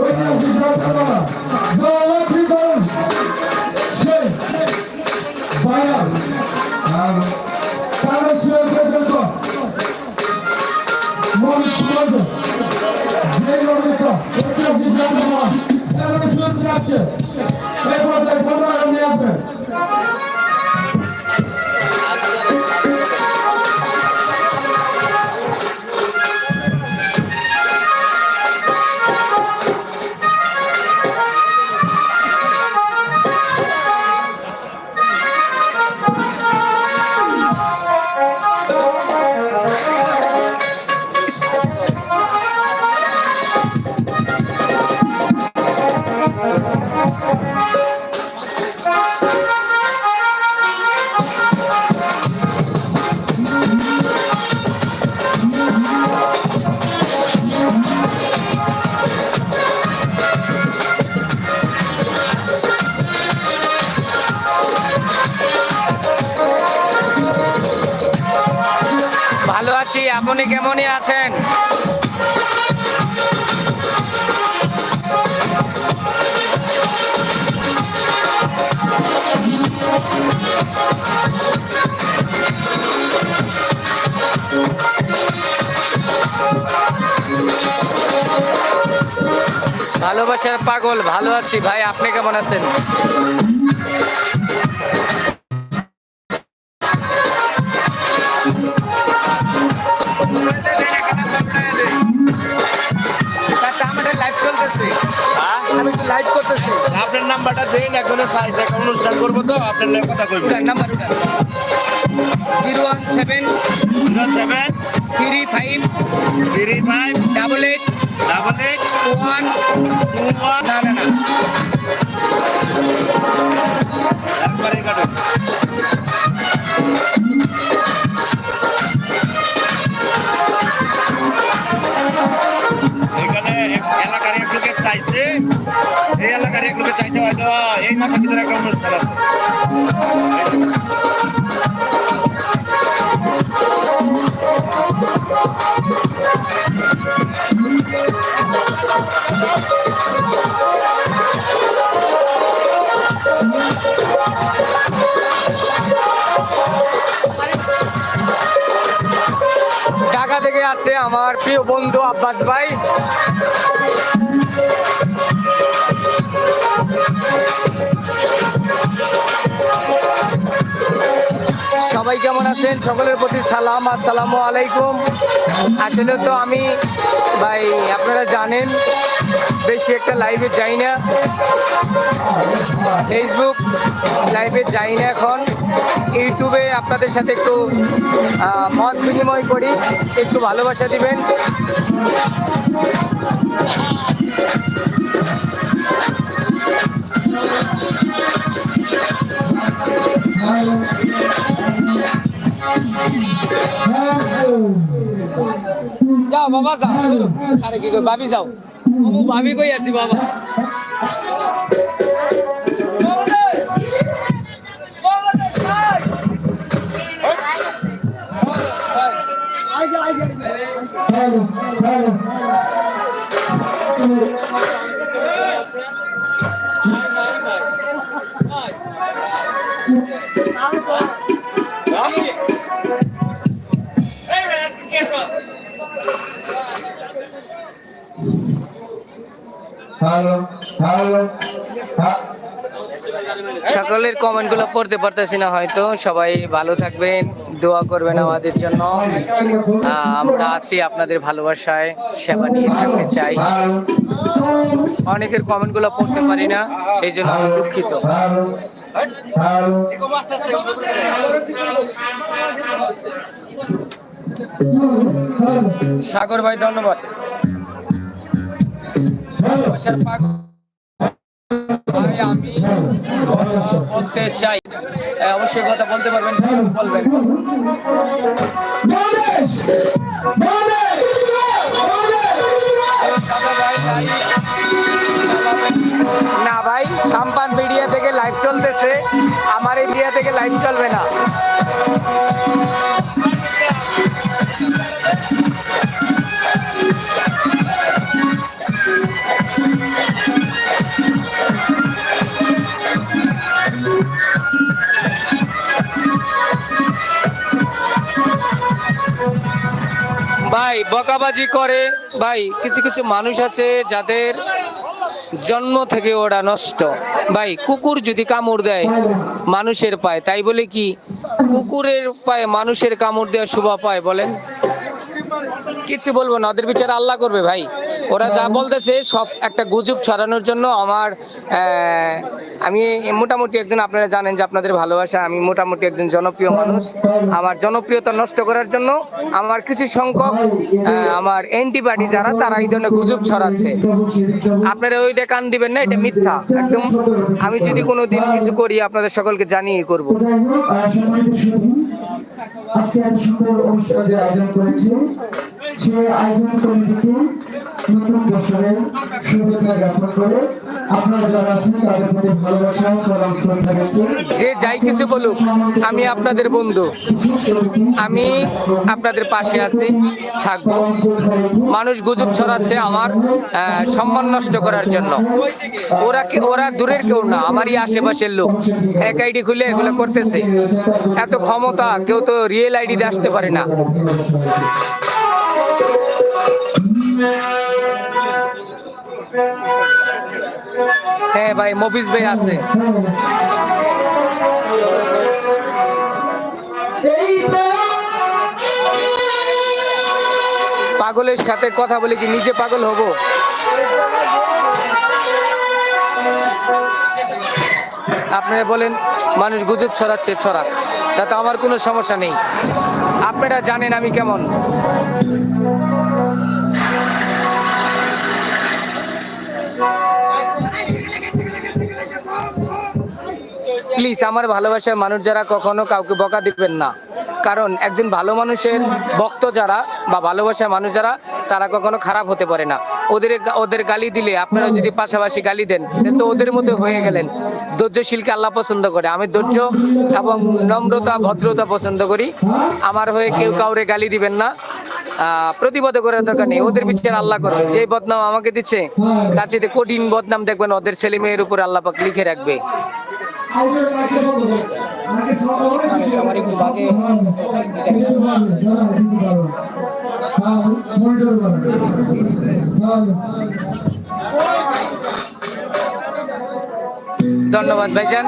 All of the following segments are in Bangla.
ঐতিহাসিক ভালোবাসার পাগল ভালো আছি ভাই আপনি কেমন আছেন? একটু লাইভ আপনার নাম্বারটা দিন এখন সাইজ একটা অনুষ্ঠান করব তো আপনার কথা কইব। Number zero one seven zero seven three five three five double eight double eight one two one না না না এলাকার এক চাইছে, এই এলাকার এক লোকের চাইছে হয়তো এই মাসের ভিতরে একটা অনুষ্ঠান আছে। ঢাকা থেকে আসছে আমার প্রিয় বন্ধু আব্বাস ভাই। সবাই কেমন আছেন? সকলের প্রতি সালাম, আসসালামু আলাইকুম। আসলে তো আমি, ভাই, আপনারা জানেন, বেশি একটা লাইভে যাই না। ফেসবুক লাইভে যাই না এখন। ইউটিউবে আপনাদের সাথে একটু মত বিনিময় করি। একটু ভালোবাসা দিবেন। যাও বাবা, যাও। আরে কি কই ভাবি যাও। ও ভাবি কই আছি, বাবা? হ্যালো হ্যালো সকলের কমেন্টগুলো পড়তে পারতেছি না হয়তো, সবাই ভালো থাকবেন, দোয়া করবেন আমাদের জন্য। আমরা আছি আপনাদের ভালোবাসায়, সেবা নিয়ে থাকতে চাই। অনেকের কমেন্টগুলো পড়তে পারি না, সেই জন্য আমি দুঃখিত। সাগর ভাই, ধন্যবাদ। আমি বলতে চাই অবশ্যই কথা বলতে পারবেন, বলবেন। না ভাই, সাম্পান মিডিয়া থেকে লাইভ চলতেছে, আমার এরিয়া থেকে লাইভ চলবে না বকাবাজি করে। ভাই, কিছু কিছু মানুষ আছে যাদের জন্ম থেকে ওরা নষ্ট। ভাই, কুকুর যদি কামড় দেয়, মানুষের পায়। তাই বলে কি, কুকুরের পায়ে মানুষের কামড় দেওয়া শোভা পায়, বলেন? কিছু বলব না, ওদের বিচার আল্লাহ করবে ভাই। ওরা যা বলতেছে সব একটা গুজব ছড়ানোর জন্য আমার আমি মোটামুটি একজন আপনারা জানেন যে আপনাদের ভালোবাসা, আমি মোটামুটি একজন জনপ্রিয় মানুষ। আমার জনপ্রিয়তা নষ্ট করার জন্য আমার কিছু সংখ্যক আমার অ্যান্টিবাডি যারা, তারা এই ধরনের গুজব ছড়াচ্ছে। আপনারা ওইটা কান দিবেন না, এটা মিথ্যা। একদম আমি যদি কোনো দিন কিছু করি, আপনাদের সকলকে জানিয়ে করব। আজকে এক সুন্দর অনুষ্ঠান আয়োজন করেছি। সে আয়োজন কমিটিকে নতুন শুভেচ্ছা জ্ঞাপন করে যে যাই কিছু বলুক, আমি আপনাদের বন্ধু। আমি আপনাদের পাশে আছি, থাকব। মানুষ গুজব ছড়াচ্ছে আমার সম্মান নষ্ট করার জন্য। ওরা কি ওরা দূরের কেউ না, আমারই আশেপাশের লোক। এক আইডি খুলে এগুলো করতেছে। এত ক্ষমতা, কেউ তো রিয়েল আইডি দিয়ে আসতে পারে না। হ্যাঁ ভাই, মফিজ ভাই আছে। পাগলের সাথে কথা বলে কি নিজে পাগল হব? আপনারা বলেন, মানুষ গুজব ছড়াচ্ছে, ছড়াক। তাতে আমার কোনো সমস্যা নেই। আপনারা জানেন আমি কেমন। প্লিজ আমার ভালোবাসার মানুষ যারা কখনো কাউকে বকা দিবেন না। কারণ একজন ভালো মানুষের ভক্ত যারা বা ভালোবাসার মানুষ যারা তারা কখনো খারাপ হতে পারে না। ওদের ওদের গালি দিলে, আপনারা যদি পাশাপাশি গালি দেন তো ওদের মতো হয়ে গেলেন। ধৈর্যশীলকে আল্লাহ পছন্দ করে। আমি ধৈর্য এবং নম্রতা, ভদ্রতা পছন্দ করি। আমার হয়ে কেউ কাউরে গালি দিবেন না। প্রতিবাদ করার দরকার নেই। ওদের বিচার আল্লাহ করবে। যে বদনাম আমাকে দিচ্ছে, তার চেয়ে কঠিন বদনাম দেখবেন ওদের ছেলে মেয়ের উপর আল্লাহ লিখে রাখবে। সবার একটু বাজে ধন্যবাদ ভাইজান।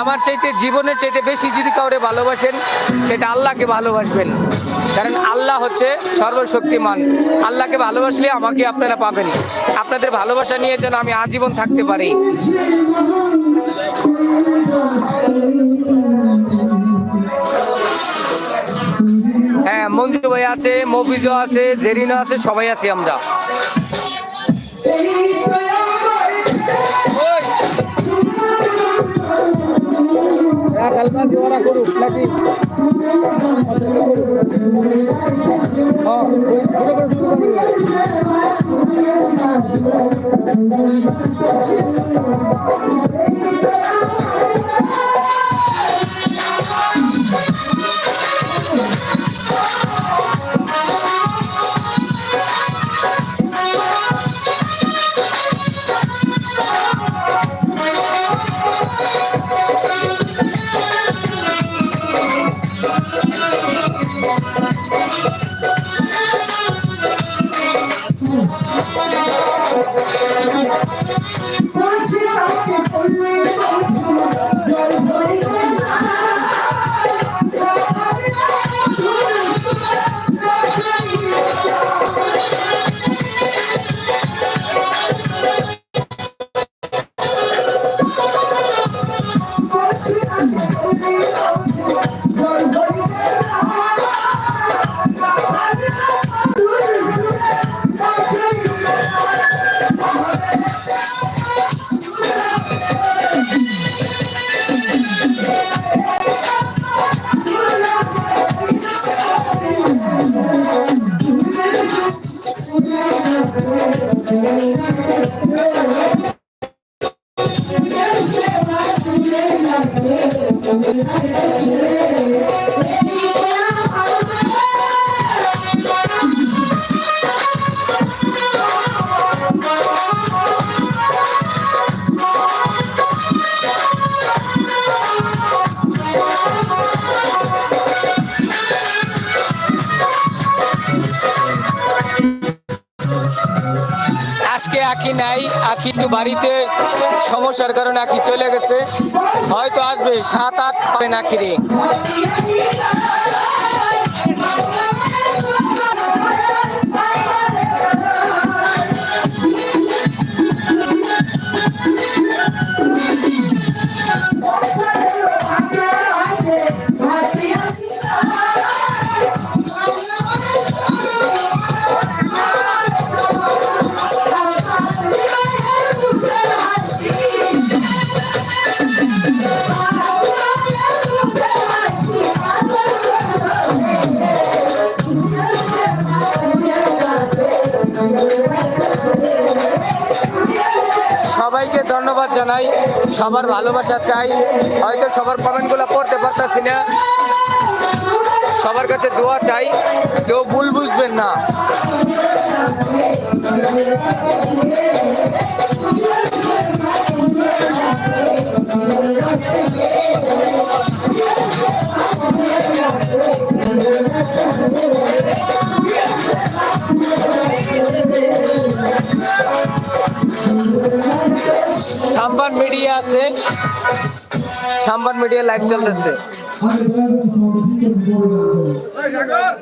আমার চাইতে, জীবনের চাইতে বেশি যদি কাউরে ভালোবাসেন, সেটা আল্লাহকে ভালোবাসবেন। কারণ আল্লাহ হচ্ছে সর্বশক্তিমান। আল্লাহকে ভালোবাসলে আমাকে আপনারা পাবেন। আপনাদের ভালোবাসা নিয়ে যেন আমি আজীবন থাকতে পারি। মঞ্জু ভাই আছে মফিজও আছে জেরিনা আছে সবাই আছি আমরা। আজকে আঁকি নাই, আঁকি একটু বাড়িতে সমস্যার কারণে আঁকি চলে গেছে। হয়তো আসবে, সাত, আট পাবে নাকি রে ধন্যবাদ জানাই। সবার ভালোবাসা চাই। হয়তো সবার কমেন্টগুলো পড়তে পারতাছি না। সবার কাছে দোয়া চাই। কেউ ভুল বুঝবেন না। সাম্বান মিডিয়া আছে। সাম্বান মিডিয়া লাইভ চলতেছে। আমি দয়া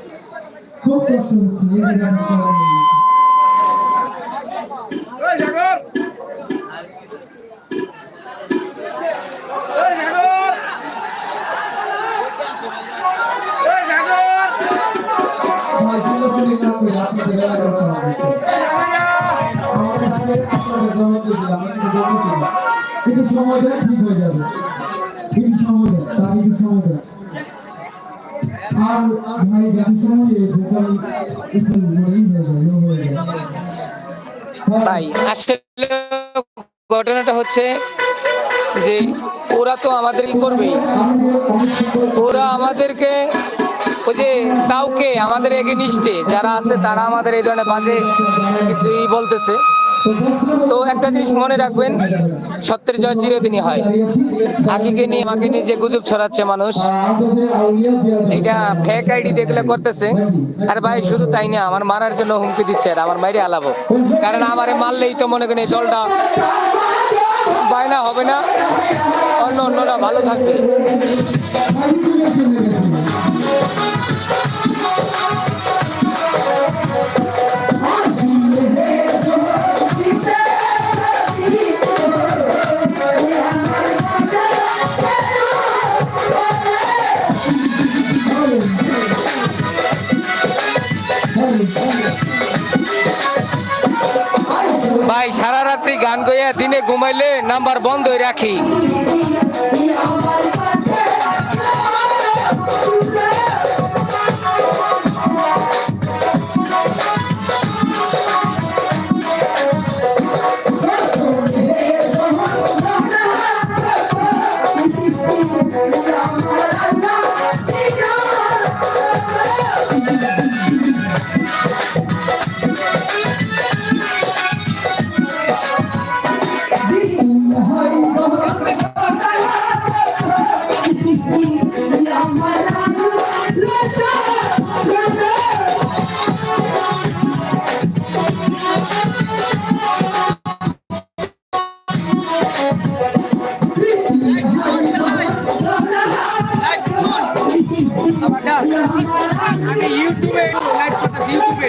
ভাই ঘটনাটা হচ্ছে যে ওরা তো আমাদের কি করবেই ওরা আমাদেরকে ওই যে কাউকে, আমাদের এগেনিস্টে যারা আছে তারা আমাদের এই ধরনের বাজে কিছুই বলতেছে। তো একটা জিনিস মনে রাখবেন, সত্যের জয় চিরদিনই হয়। আকিকে নিয়ে আমাকে নিয়ে যে গুজব ছড়াচ্ছে মানুষ, এটা ফেক আইডি দেখলে করতেছে। আর ভাই, শুধু তাই না, আমার মারার জন্য হুমকি দিচ্ছে আর আমার মাইরে আলাবো। কারণ আমারে মারলেই তো মনে করেন এই দলটা বায়না হবে না, অন্য অন্যরা ভালো থাকবে। দিনে ঘুমাইলে নাম্বার বন্ধই রাখি। ইউটিউবে লাইভ করতেছি ইউটিউবে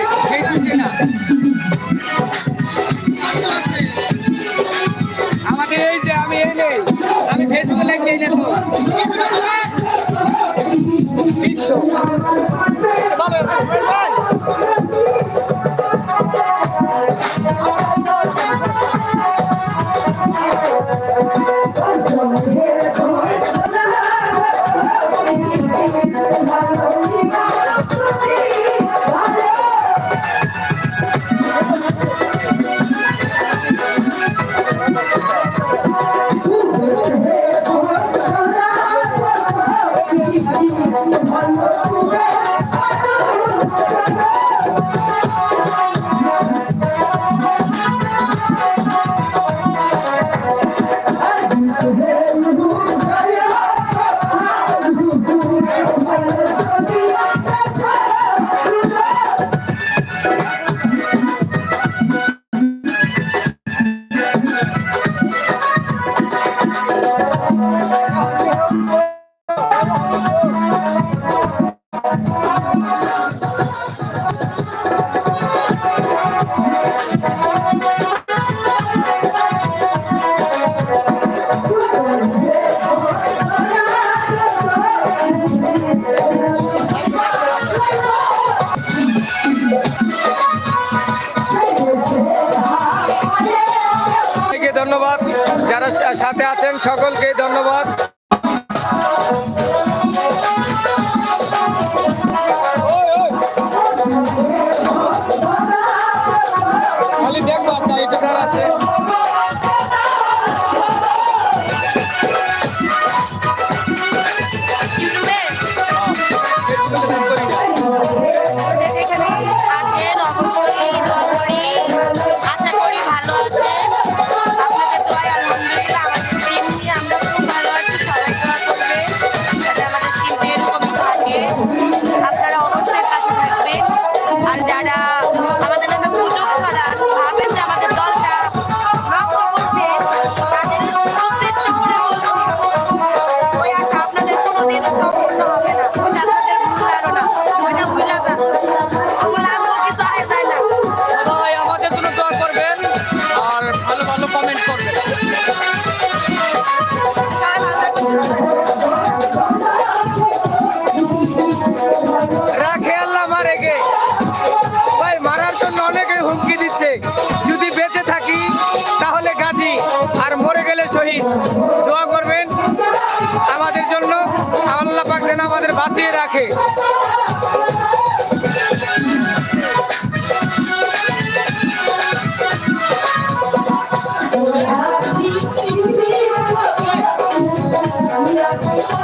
I'm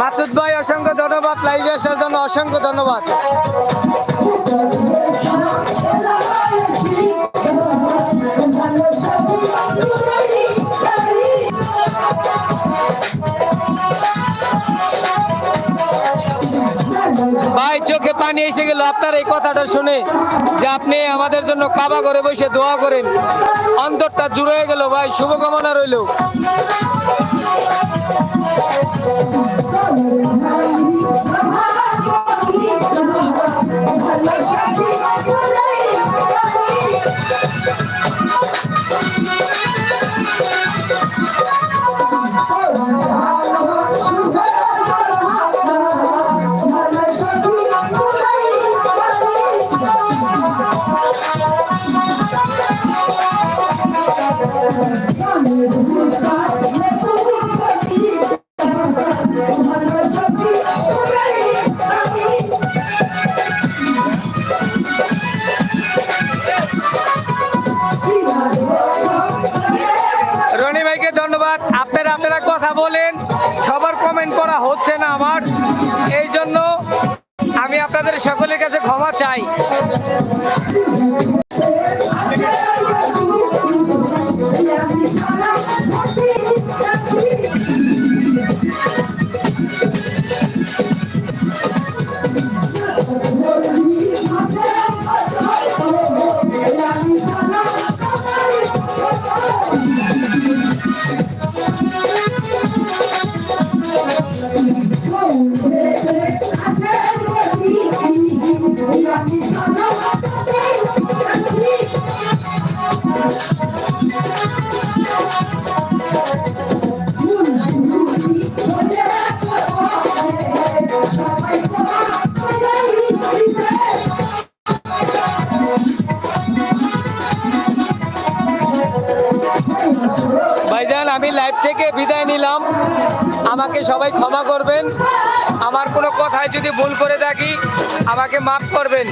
মাসুদ ভাই অসংখ্য ধন্যবাদ। লাইভে আসার জন্য অসংখ্য ধন্যবাদ। পানি এসে গেল। আপনার এই কথাটা শুনে যে আপনি আমাদের জন্য কাবা করে বসে দোয়া করেন। অন্তরটা জুড়ে গেল ভাই, শুভকামনা রইল। আপনারা কথা বলেন, সবার কমেন্ট করা হচ্ছে না আমার। এই জন্য আমি আপনাদের সকলের কাছে ক্ষমা চাই। আমাকে সবাই ক্ষমা করবেন আমার কোনো কথায় যদি ভুল করে থাকি, আমাকে মাফ করবেন